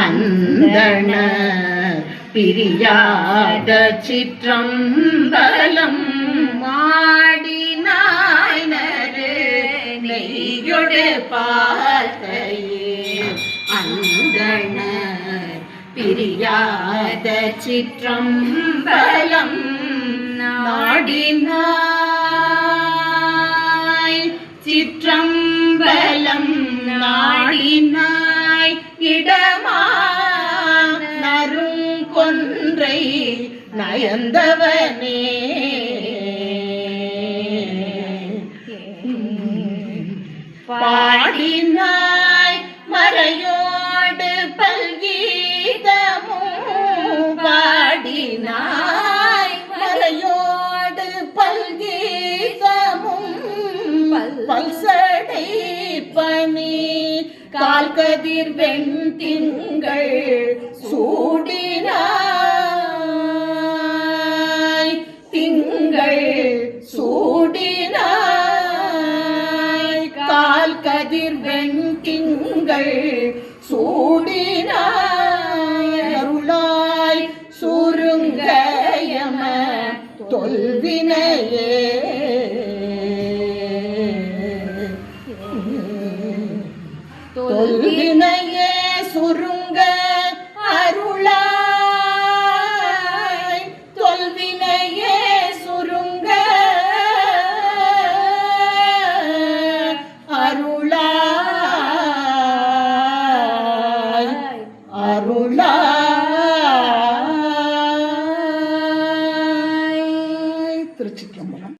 அந்தன பிரியாத சிற்றம்பலம் மாடினாய் நரு நெய்யொடு பார்த்தையே அந்தன பிரியாத சிற்றம்பலம் நாடினாய் சிற்றம்பலம் நாடினாய் இடமா நருங்கொன்றை நயந்தவனே. பாடினாய் மறையோடு பல்கீதமும் பாடினாய் கால் கதிர் வெண்திங்கள் சூடினாய். திங்கள் சூடினாய். கால் கதிர் வெண்திங்கள் சூடினாய். அருளாய் சுருங்கயம தொல்வினையே. வினையே சுருங்க அருளாய். தொல்வினைய சுருங்க அருளாய். அருளாய். திருச்சிற்றம்பலம்.